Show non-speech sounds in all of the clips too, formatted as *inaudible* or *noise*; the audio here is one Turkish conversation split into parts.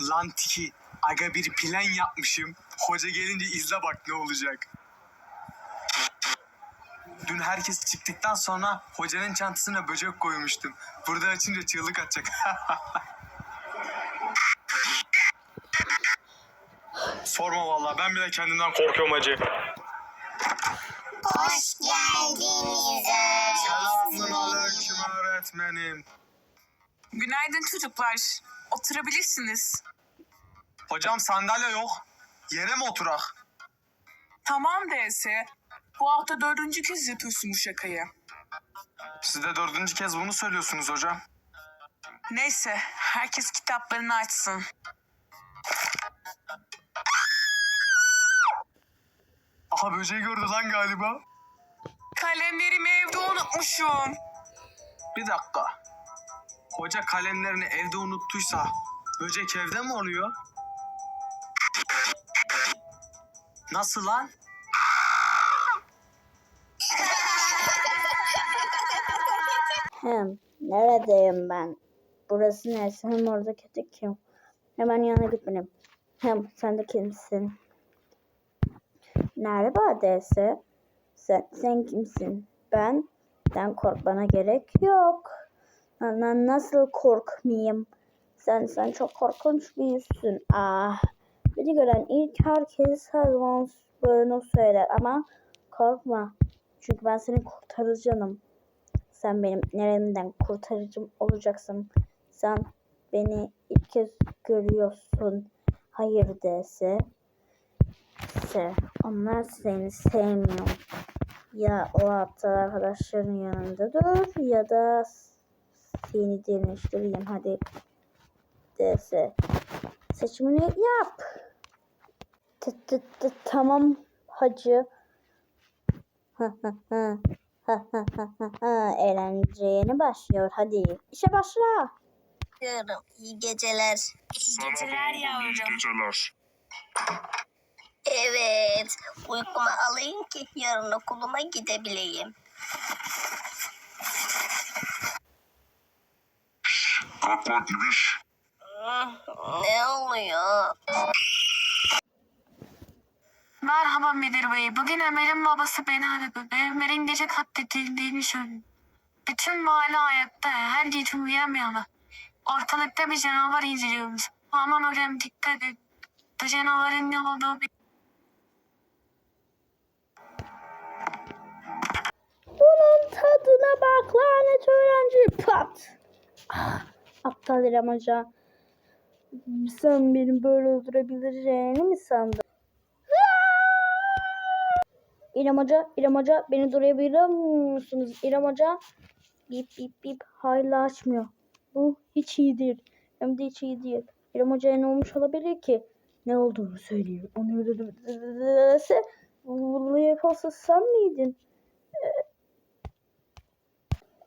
Lan Tiki, aga bir plan yapmışım. Hoca gelince izle bak ne olacak. Dün herkes çıktıktan sonra hocanın çantasına böcek koymuştum. Burada açınca çığlık atacak. *laughs* Sorma vallahi ben bile kendimden korkuyorum hacı. Hoş geldiniz Selamun aleyküm öğretmenim. Günaydın çocuklar. Oturabilirsiniz. Hocam sandalye yok. Yere mi oturak? Tamam DS. Bu hafta dördüncü kez yapıyorsun bu şakayı. Siz de dördüncü kez bunu söylüyorsunuz hocam. Neyse, herkes kitaplarını açsın. Aha böceği gördü lan galiba. Kalemlerimi evde unutmuşum. Bir dakika. Hoca kalemlerini evde unuttuysa böcek evde mi oluyor? Nasıl lan? Hem neredeyim ben? Burası neresi? Hem oradaki de kim? Hemen yanına gitmeliyim. Hem sen de kimsin? Merhaba Desi. Sen, sen kimsin? Ben? Ben korkmana gerek yok. Na- nasıl korkmayayım? Sen sen çok korkunç bir yüzsün. Ah. Beni gören ilk herkes her zaman böyle söyler ama korkma. Çünkü ben seni kurtaracağım. Sen benim neremden kurtarıcım olacaksın. Sen beni ilk kez görüyorsun. Hayır dese. Se. Onlar seni sevmiyor. Ya o aptal arkadaşların yanında dur ya da seni değiştireyim hadi dese. Seçimini yap. T- t- t- Tamam hacı. Ha ha ha. Ha ha ha ha ha. Eğlence yeni başlıyor. Hadi işe başla. Diyorum. İyi geceler. İyi geceler yavrum. geceler. Evet. Uykumu alayım ki yarın okuluma gidebileyim. Kalk lan ibiş. Hmm, Ne oluyor? Merhaba müdür bey. Bugün Ömer'in babası beni aradı. ve Ömer'in gece katledildiğini söyledi. Bütün mahalle ayakta. Her gece uyuyamıyorlar. Ortalıkta bir canavar izliyoruz. Aman hocam dikkat et. Bu canavarın ne olduğu bir... Bunun tadına bak lanet öğrenci. Pat. Ah, aptal İrem. Sen beni böyle öldürebileceğini mi sandın? İrem Hoca, İrem Hoca beni duyabiliyor musunuz? İrem Hoca bip bip bip hala açmıyor. Bu hiç iyi değil. Hem de hiç iyi değil. İrem Hoca'ya ne olmuş olabilir ki? Ne olduğunu söyleyeyim. Onu öldürürse bunu yaparsa sen miydin?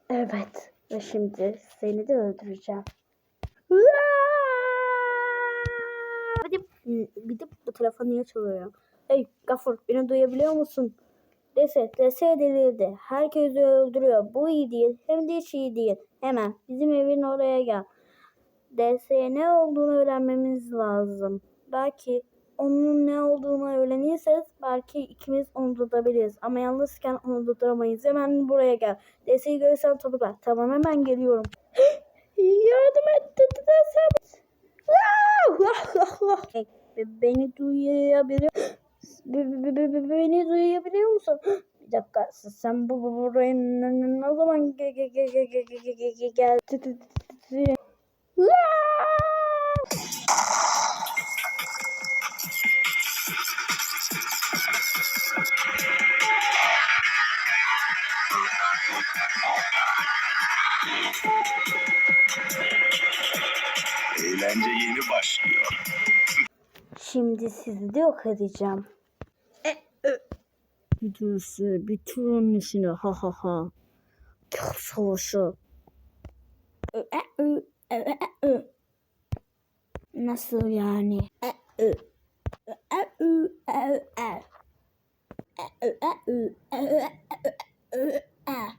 Evet. Ve şimdi seni de öldüreceğim. Bir de bu telefon niye çalıyor? Hey Gafur beni duyabiliyor musun? Dese, dese delirdi. Herkesi öldürüyor. Bu iyi değil. Hem de hiç iyi değil. Hemen bizim evin oraya gel. DS'ye ne olduğunu öğrenmemiz lazım. Belki onun ne olduğunu öğrenirseniz belki ikimiz onu tutabiliriz. Ama yalnızken onu durduramayız. Hemen buraya gel. Desteği görürsen topu. Tamam hemen geliyorum. *gasps* Yardım et. Desem. Beni duyabiliyor. Beni duyabiliyor musun? Bir dakika sen bu buraya ne zaman gel Şimdi sizi de yok. E, e. Gidiyorsun bir turun içine ha ha ha. Kah savaşı. E, e, e, e, e. Nasıl yani? E, e. E, e, e, e.